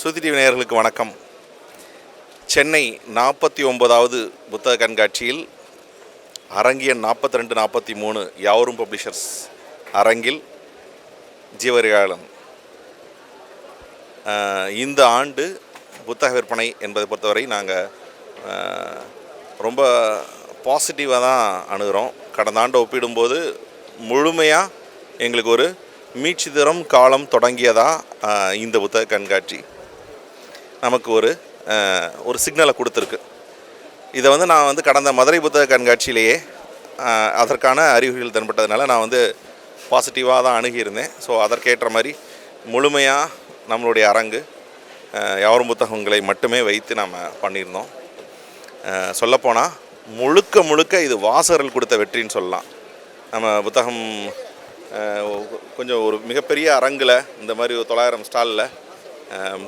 சுதி நேயர்களுக்கு வணக்கம். சென்னை நாற்பத்தி ஒன்பதாவது புத்தக கண்காட்சியில் அரங்கியன் நாற்பத்தி ரெண்டு நாற்பத்தி மூணு யாவரும் பப்ளிஷர்ஸ் அரங்கில் ஜீவரிகாலம் இந்த ஆண்டு புத்தக விற்பனை என்பதை பொறுத்தவரை நாங்கள் ரொம்ப பாசிட்டிவாக தான் அணுகிறோம். கடந்த ஆண்டை ஒப்பிடும்போது முழுமையாக எங்களுக்கு ஒரு மீட்சிதரம் காலம் தொடங்கியதாக இந்த புத்தக கண்காட்சி. நமக்கு ஒரு ஒரு சிக்னலை கொடுத்துருக்கு. இதை வந்து நான் வந்து கடந்த மதுரை புத்தக கண்காட்சியிலேயே அதற்கான அறிகுறிகள் தென்பட்டதுனால நான் வந்து பாசிட்டிவாக தான் அணுகியிருந்தேன். ஸோ அதற்கேற்ற மாதிரி முழுமையாக நம்மளுடைய அரங்கு ஆஹ், புத்தகங்களை மட்டுமே வைத்து நாம் பண்ணியிருந்தோம். சொல்லப்போனால் முழுக்க முழுக்க இது வாசகர்கள் கொடுத்த வெற்றின்னு சொல்லலாம். நம்ம புத்தகம் கொஞ்சம் ஒரு மிகப்பெரிய அரங்கில் இந்த மாதிரி ஒரு தொள்ளாயிரம் ஸ்டாலில்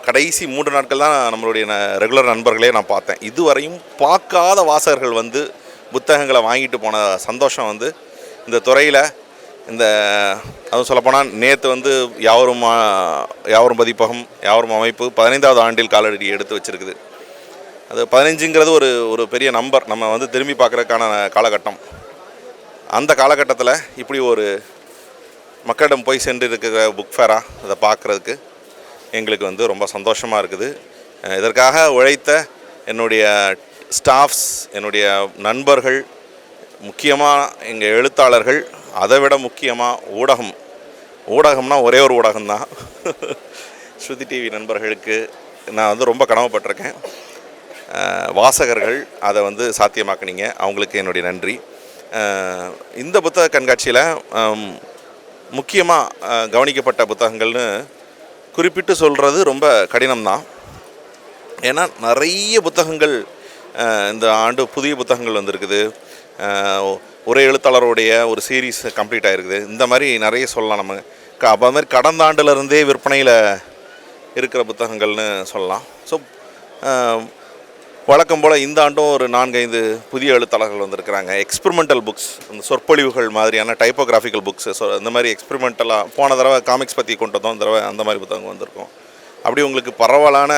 கடைசி மூன்று நாட்கள் தான் நம்மளுடைய ரெகுலர் நண்பர்களே நான் பார்த்தேன். இதுவரையும் பார்க்காத வாசகர்கள் வந்து புத்தகங்களை வாங்கிட்டு போன சந்தோஷம் வந்து இந்த துறையில் இந்த அதுவும் சொல்லப்போனால் நேற்று வந்து யாவரும் யாவரும் பதிப்பகம் யாவரும் அமைப்பு பதினைந்தாவது ஆண்டில் காலடி எடுத்து வச்சிருக்குது. அது பதினஞ்சுங்கிறது ஒரு ஒரு பெரிய நம்பர். நம்ம வந்து திரும்பி பார்க்குறதுக்கான காலகட்டம். அந்த காலகட்டத்தில் இப்படி ஒரு மக்களிடம் போய் சென்று இருக்கிற புக் ஃபேராக அதை பார்க்குறதுக்கு எங்களுக்கு வந்து ரொம்ப சந்தோஷமாக இருக்குது. இதற்காக உழைத்த என்னுடைய ஸ்டாஃப்ஸ் என்னுடைய நண்பர்கள் முக்கியமாக எங்கள் எழுத்தாளர்கள் அதை விட முக்கியமாக ஊடகம். ஊடகம்னா ஒரே ஒரு ஊடகம்தான் ஸ்ருதி டிவி நண்பர்களுக்கு நான் வந்து ரொம்ப கடமைப்பட்டிருக்கேன். வாசகர்கள் அதை வந்து சாத்தியமாக்குனீங்க. அவங்களுக்கு என்னுடைய நன்றி. இந்த புத்தக கண்காட்சியில் முக்கியமாக கவனிக்கப்பட்ட புத்தகங்கள்னு குறிப்பிட்டு சொல்கிறது ரொம்ப கடினம்தான். ஏன்னா நிறைய புத்தகங்கள் இந்த ஆண்டு புதிய புத்தகங்கள் வந்திருக்குது. ஒரே எழுத்தாளருடைய ஒரு சீரீஸ் கம்ப்ளீட் ஆகிருக்குது இந்த மாதிரி நிறைய சொல்லலாம் நம்ம. க அப்போ மாதிரி கடந்த ஆண்டுலேருந்தே விற்பனையில் இருக்கிற புத்தகங்கள்னு சொல்லலாம். ஸோ வழக்கம் போல் இந்த ஆண்டும் ஒரு நான்கைந்து புதிய எழுத்தாளர்கள் வந்திருக்கிறாங்க. எக்ஸ்பெரிமெண்டல் புக்ஸ் இந்த சொற்பொழிவுகள் மாதிரியான டைப்போகிராஃபிக்கல் புக்ஸ் ஸோ இந்த மாதிரி எக்ஸ்பெரிமெண்டலாக போன தடவை காமிக்ஸ் பற்றி கொண்டு வந்தோம் இந்த தடவை அந்த மாதிரி புத்தகம் வந்திருக்கோம். அப்படி உங்களுக்கு பரவலான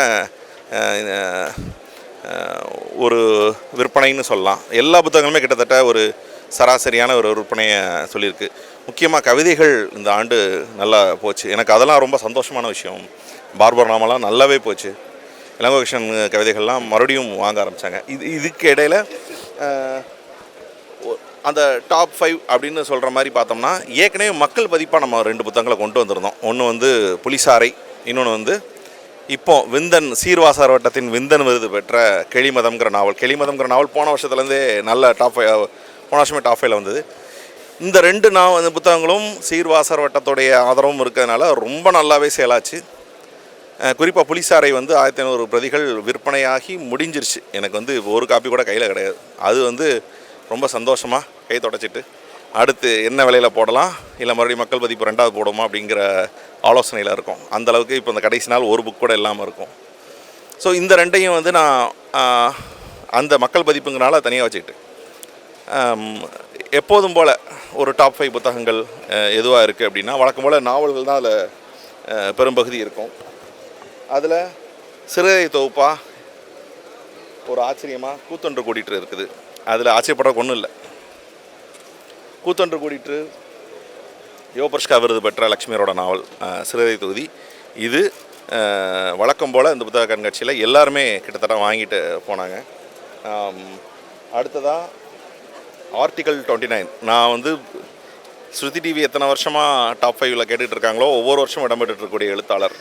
ஒரு விற்பனைன்னு சொல்லலாம். எல்லா புத்தகங்களுமே கிட்டத்தட்ட ஒரு சராசரியான ஒரு விற்பனையை சொல்லியிருக்கு. முக்கியமாக கவிதைகள் இந்த ஆண்டு நல்லா போச்சு. எனக்கு அதெல்லாம் ரொம்ப சந்தோஷமான விஷயம். பார்பர் நாமெல்லாம் நல்லாவே போச்சு. இளங்கோகிருஷ்ணன் கவிதைகள்லாம் மறுபடியும் வாங்க ஆரம்பித்தாங்க இது இதுக்கு இடையில் அந்த டாப் ஃபைவ் அப்படின்னு சொல்கிற மாதிரி பார்த்தோம்னா ஏற்கனவே மக்கள் பதிப்பாக நம்ம ரெண்டு புத்தகங்களை கொண்டு வந்திருந்தோம். ஒன்று வந்து புலிசாரை இன்னொன்று வந்து இப்போ விந்தன் சீர்வாசார் வட்டத்தின் விந்தன் விருது பெற்ற கெளிமதம்ங்கிற நாவல். கெளிமதம்ங்கிற நாவல் போன வருஷத்துலேருந்தே நல்ல டாப் ஃபைவ் போன வருஷமே டாப் ஃபைவ்ல வந்தது. இந்த ரெண்டு நான் புத்தகங்களும் சீர்வாசர் வட்டத்துடைய ஆதரவும் இருக்கிறதுனால ரொம்ப நல்லாவே சேலாச்சு குறிப்பாக புலிசாரை வந்து ஆயிரத்தி ஐநூறு பிரதிகள் விற்பனையாகி முடிஞ்சிருச்சு. எனக்கு வந்து ஒரு காப்பி கூட கையில் கிடையாது. அது வந்து ரொம்ப சந்தோஷமாக கை தொடச்சிட்டு அடுத்து என்ன விலையில் போடலாம்? இல்லை மறுபடியும் மக்கள் பதிப்பு ரெண்டாவது போடுமா அப்படிங்கிற ஆலோசனையில் இருக்கும். அந்தளவுக்கு இப்போ இந்த கடைசி நாள் ஒரு புக் கூட இல்லாமல் இருக்கும். ஸோ இந்த ரெண்டையும் வந்து நான் அந்த மக்கள் பதிப்புங்கனால தனியாக வச்சுக்கிட்டு எப்போதும் போல் ஒரு டாப் ஃபைவ் புத்தகங்கள் எதுவாக இருக்குது அப்படின்னா வழக்கம் போல் நாவல்கள் தான் அதில் பெரும்பகுதி இருக்கும். அதில் சிறுகதை தொகுப்பாக ஒரு ஆச்சரியமாக கூத்தொன்று கூட்டிகிட்டு இருக்குது. அதில் ஆச்சரியப்படுறதுக்கு ஒன்றும் இல்லை. கூத்தொன்று கூட்டிகிட்டு யோபர்ஷ்கா விருது பெற்ற லக்ஷ்மியரோட நாவல் சிறுகதை தொகுதி. இது வழக்கம் போல் இந்த புத்தக கண்காட்சியில் எல்லாருமே கிட்டத்தட்ட வாங்கிட்டு போனாங்க. அடுத்ததாக ஆர்டிக்கல் டுவெண்ட்டி நைன். நான் வந்து ஸ்ருதி டிவி எத்தனை வருஷமாக டாப் ஃபைவ்ல கேட்டுகிட்டு இருக்காங்களோ ஒவ்வொரு வருஷம் இடம்பெற்று இருக்கக்கூடிய எழுத்தாளர்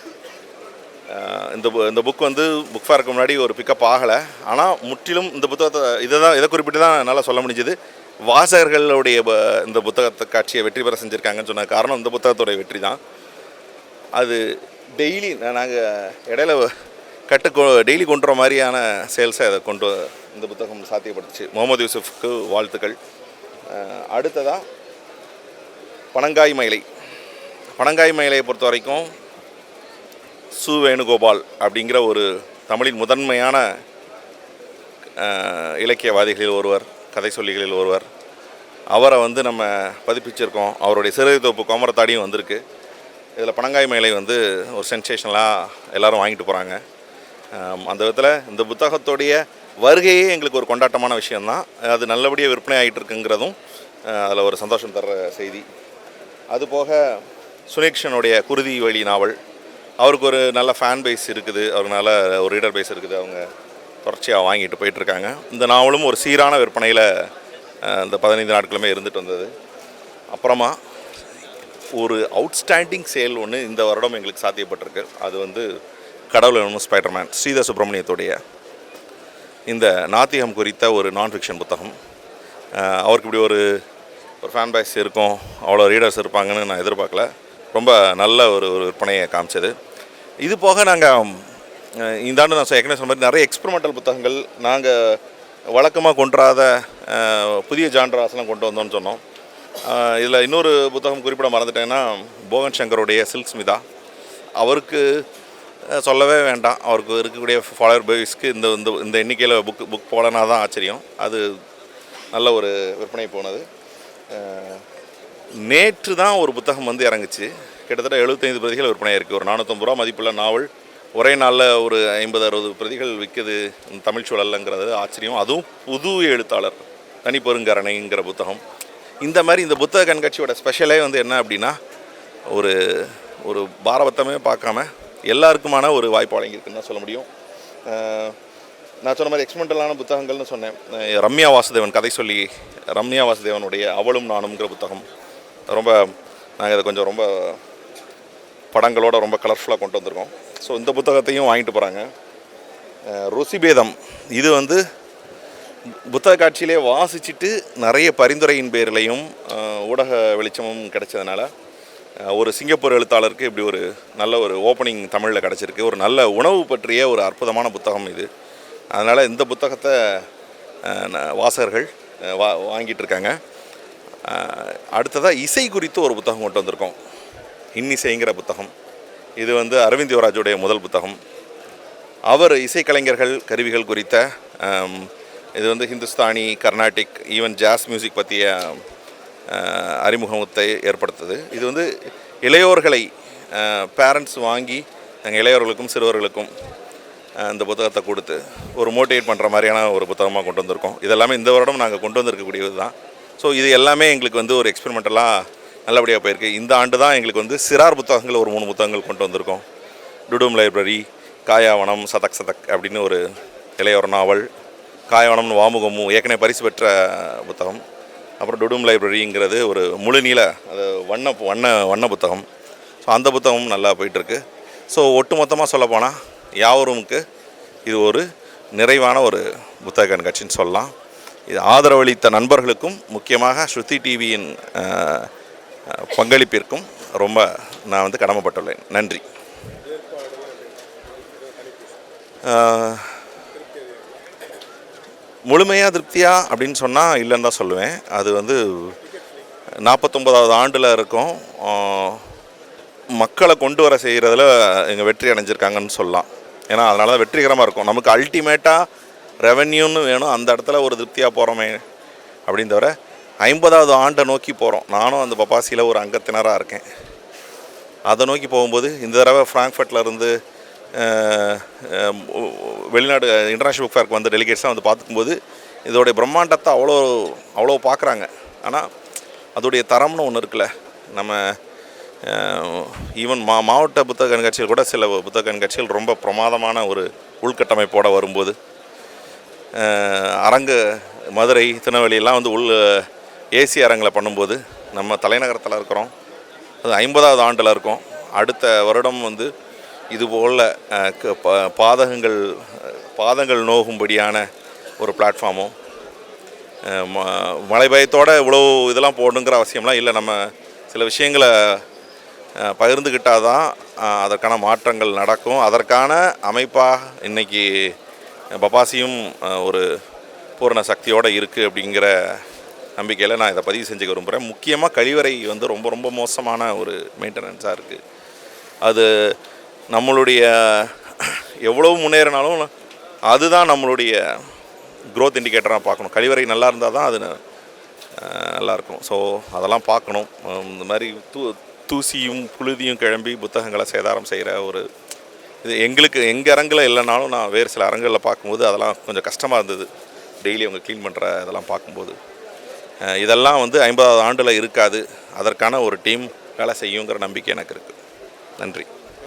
இந்த இந்த புக் வந்து புக் ஃபேருக்கு முன்னாடி ஒரு பிக்கப் ஆகலை. ஆனால் முற்றிலும் இந்த புத்தகத்தை இதை தான் இதை குறிப்பிட்டு தான் என்னால் சொல்ல முடிஞ்சது. வாசகர்களுடைய ப- இந்த புத்தகத்தை காட்சியை வெற்றி பெற செஞ்சுருக்காங்கன்னு சொன்ன காரணம் இந்த புத்தகத்தோடைய வெற்றி தான். அது டெய்லி நாங்கள் இடையில கட்டு டெய்லி கொண்டு வர மாதிரியான சேல்ஸை அதை கொண்டு இந்த புத்தகம் சாத்தியப்படுத்துச்சு. முகமது யூசுஃப்க்கு வாழ்த்துக்கள். அடுத்ததாக பனங்காய் மயிலை. பனங்காய் மயிலையை பொறுத்த வரைக்கும் சு வேணுகோபால் அப்படிங்கிற ஒரு தமிழின் முதன்மையான இலக்கியவாதிகளில் ஒருவர் கதை சொல்லிகளில் ஒருவர். அவரை வந்து நம்ம பதிப்பிச்சிருக்கோம். அவருடைய சிறுதை தொப்பு கோமரத்தாடியும் வந்திருக்கு. இதில் பனங்காய் மேலை வந்து ஒரு சென்சேஷனலாக எல்லாரும் வாங்கிட்டு போகிறாங்க அந்த விதத்தில் இந்த புத்தகத்துடைய வருகையே எங்களுக்கு ஒரு கொண்டாட்டமான விஷயந்தான் அது நல்லபடியாக விற்பனை ஆகிட்டு இருக்குங்கிறதும் அதில் ஒரு சந்தோஷம் தர்ற செய்தி. அதுபோக சுனேக்ஷனுடைய குருதி வழி நாவல் அவருக்கு ஒரு நல்ல ஃபேன் பேஸ் இருக்குது. அவருக்கு நல்ல ஒரு ரீடர் பேஸ் இருக்குது. அவங்க தொடர்ச்சியாக வாங்கிட்டு போயிட்டுருக்காங்க. இந்த நாவலும் ஒரு சீரான விற்பனையில் இந்த பதினைந்து நாட்களுமே இருந்துட்டு வந்தது. அப்புறமா ஒரு அவுட்ஸ்டாண்டிங் சேல் ஒன்று இந்த வருடம் எங்களுக்கு சாத்தியப்பட்டிருக்கு. அது வந்து கடவுள் என்னும் ஸ்பைடர்மேன் ஸ்ரீதர் சுப்பிரமணியத்துடைய இந்த நாத்திகம் குறித்த ஒரு நான் ஃபிக்ஷன் புத்தகம் அவருக்கு இப்படி ஒரு ஒரு ஃபேன் பேஸ் இருக்கும். அவ்வளோ ரீடர்ஸ் இருப்பாங்கன்னு நான் எதிர்பார்க்கல. ரொம்ப நல்ல ஒரு ஒரு விற்பனையை காமிச்சது. இது போக நாங்கள் இந்த ஆண்டு நான் ஏற்கனவே சொன்ன மாதிரி நிறைய எக்ஸ்பெரிமெண்டல் புத்தகங்கள் நாங்கள் வழக்கமாக கொண்டாத புதிய ஜான்ராஸ்லாம் கொண்டு வந்தோம்னு சொன்னோம். இதில் இன்னொரு புத்தகம் குறிப்பிட மறந்துட்டேன்னா போகன் சங்கருடைய சில்க் ஸ்மிதா அவருக்கு சொல்லவே வேண்டாம். அவருக்கு இருக்கக்கூடிய ஃபாலோவர் பேஸ்க்கு இந்த இந்த இந்த எண்ணிக்கையில் புக் புக் போலனா தான் ஆச்சரியம். அது நல்ல ஒரு விற்பனை போனது. நேற்று தான் ஒரு புத்தகம் வந்து இறங்குச்சு. கிட்டத்தட்ட எழுபத்தைந்து பிரதிகள் விற்பனை இருக்குது ஒரு நானூற்றம்பது ரூபா மதிப்புள்ள நாவல். ஒரே நாளில் ஒரு ஐம்பது அறுபது பிரதிகள் விற்குது தமிழ் சூழல்ங்கிறது ஆச்சரியம். அதுவும் புது எழுத்தாளர் தனிப்பெருங்கரணைங்கிற புத்தகம். இந்த மாதிரி இந்த புத்தக கண்காட்சியோட ஸ்பெஷலே வந்து என்ன அப்படின்னா ஒரு ஒரு பாரபத்தமே பார்க்காம எல்லாருக்குமான ஒரு வாய்ப்பு வழங்கியிருக்குன்னு தான் சொல்ல முடியும். நான் சொன்ன மாதிரி எக்ஸ்மெண்டலான புத்தகங்கள்னு சொன்னேன். ரம்யா வாசுதேவன் கதை சொல்லி ரம்யா வாசுதேவனுடைய அவளும் நானும்ங்கிற புத்தகம். ரொம்ப நாங்கள் இதை கொஞ்சம் ரொம்ப படங்களோட ரொம்ப கலர்ஃபுல்லாக கொண்டு வந்திருக்கோம். ஸோ இந்த புத்தகத்தையும் வாங்கிட்டு போகிறாங்க ருசிபேதம். இது வந்து புத்தக காட்சியிலே வாசிச்சுட்டு நிறைய பரிந்துரையின் பேர்லையும் ஊடக வெளிச்சமும் கிடைச்சதுனால ஒரு சிங்கப்பூர் எழுத்தாளருக்கு இப்படி ஒரு நல்ல ஒரு ஓப்பனிங் தமிழில் கிடச்சிருக்கு. ஒரு நல்ல உணவு பற்றிய ஒரு அற்புதமான புத்தகம் இது. அதனால் இந்த புத்தகத்தை ந- வாசகர்கள் வா வாங்கிட்டு இருக்காங்க. அடுத்ததாக இசை குறித்து ஒரு புத்தகம் கொண்டு வந்திருக்கோம். இன்னிசைங்கிற புத்தகம். இது வந்து அரவிந்த் யுவராஜுடைய முதல் புத்தகம். அவர் இசைக்கலைஞர்கள் கருவிகள் குறித்த இது வந்து Hindustani Carnatic even jazz music பற்றிய அறிமுகத்தை ஏற்படுத்துது. இது வந்து இளையோர்களை பேரண்ட்ஸ் வாங்கி எங்கள் இளையோர்களுக்கும் சிறுவர்களுக்கும் இந்த புத்தகத்தை கொடுத்து ஒரு மோட்டிவேட் பண்ணுற மாதிரியான ஒரு புத்தகமாக கொண்டு வந்திருக்கோம். இதெல்லாமே இந்த வருடம் நாங்கள் கொண்டு வந்திருக்கக்கூடியது தான் ஸோ இது எல்லாமே எங்களுக்கு வந்து ஒரு எக்ஸ்பெரிமெண்டலாக நல்லபடியாக போயிருக்கு. இந்த ஆண்டு தான் எங்களுக்கு வந்து சிறார் புத்தகங்கள் ஒரு மூணு புத்தகங்கள் கொண்டு வந்திருக்கோம். டுடும் லைப்ரரி காயாவனம் சதக் சதக் அப்படின்னு ஒரு இளையோர நாவல் காயாவனம்னு வாமுகமு ஏற்கனவே பரிசு பெற்ற புத்தகம். அப்புறம் டுடும் லைப்ரரிங்கிறது ஒரு முழுநீள அது வண்ண வண்ண வண்ண புத்தகம். ஸோ அந்த புத்தகமும் நல்லா போயிட்டுருக்கு. ஸோ ஒட்டுமொத்தமாக சொல்லப்போனால் யாவருமுக்கு இது ஒரு நிறைவான ஒரு புத்தக கண்காட்சின்னு சொல்லலாம். இது ஆதரவளித்த நண்பர்களுக்கும் முக்கியமாக ஸ்ருதி டிவியின் பங்களிப்பிற்கும் ரொம்ப நான் வந்து கடமைப்பட்டுள்ளேன். நன்றி. முழுமையாக திருப்தியா அப்படின்னு சொன்னால் இல்லைன்னு தான் சொல்லுவேன். அது வந்து நாற்பத்தொம்பதாவது ஆண்டில் இருக்கும். மக்களை கொண்டு வர செய்கிறதுல எங்கள் வெற்றி அடைஞ்சிருக்காங்கன்னு சொல்லலாம். ஏன்னா அதனால தான் வெற்றிகரமாக இருக்கும். நமக்கு அல்டிமேட்டாக ரெவென்யூன்னு வேணும். அந்த இடத்துல ஒரு திருப்தியாக போகிறோமே அப்படின்னு தவிர ஐம்பதாவது ஆண்டை நோக்கி போகிறோம் நானும் அந்த பப்பாசியில் ஒரு அங்கத்தினராக இருக்கேன். அதை நோக்கி போகும்போது இந்த தடவை ஃப்ராங்க்ஃபர்ட்டில் இருந்து வெளிநாடு இன்டர்நேஷ்னல் புக் ஃபேருக்கு வந்த டெலிகேட்ஸ்லாம் வந்து பார்த்துக்கும்போது இதோடைய பிரம்மாண்டத்தை அவ்வளோ அவ்வளோ பார்க்குறாங்க. ஆனால் அதோடைய தரம்னு ஒன்று இருக்குல்ல. நம்ம ஈவன் மா மாவட்ட புத்தக கண்காட்சிகள் கூட சில புத்தக கண்காட்சிகள் ரொம்ப பிரமாதமான ஒரு உள்கட்டமைப்போட வரும்போது அரங்கு மதுரை திருநெல்வேலியெல்லாம் வந்து உள் ஏசி அரங்கில் பண்ணும்போது நம்ம தலைநகரத்தில் இருக்கிறோம். அது ஐம்பதாவது ஆண்டில் இருக்கோம். அடுத்த வருடம் வந்து இதுபோல் க- பாதகங்கள் பாதங்கள் நோகும்படியான ஒரு பிளாட்ஃபார்மும் ம- மழை பயத்தோடு இவ்வளோ இதெல்லாம் போடணுங்கிற அவசியம்லாம் இல்லை. நம்ம சில விஷயங்களை பகிர்ந்துக்கிட்டால் தான் அதற்கான மாற்றங்கள் நடக்கும். அதற்கான அமைப்பாக இன்னைக்கு பப்பாசியும் ஒரு பூரண சக்தியோடு இருக்குது அப்படிங்கிற நம்பிக்கையில் நான் இதை பதிவு செஞ்சுக்க விரும்புகிறேன் முக்கியமாக கழிவறை வந்து ரொம்ப ரொம்ப மோசமான ஒரு மெயின்டெனன்ஸாக இருக்குது அது நம்மளுடைய எவ்வளோ முன்னேறினாலும் அதுதான் நம்மளுடைய க்ரோத் இண்டிகேட்டராக பார்க்கணும். கழிவறை நல்லா இருந்தால் தான் அது நல்லாயிருக்கும் ஸோ அதெல்லாம் பார்க்கணும். இந்த மாதிரி தூ தூசியும் புழுதியும் கிளம்பி புத்தகங்களை சேதாரம் செய்கிற ஒரு இது எங்களுக்கு எங்கள் அரங்கில் இல்லைனாலும் நான் வேறு சில அரங்குகளில் பார்க்கும்போது அதெல்லாம் கொஞ்சம் கஷ்டமாக இருந்தது. டெய்லி அவங்க க்ளீன் பண்ணுற இதெல்லாம் பார்க்கும்போது. இதெல்லாம் வந்து ஐம்பதாவது ஆண்டில் இருக்காது. அதற்கான ஒரு டீம் வேலை செய்யுங்கிற நம்பிக்கை எனக்கு இருக்குது நன்றி.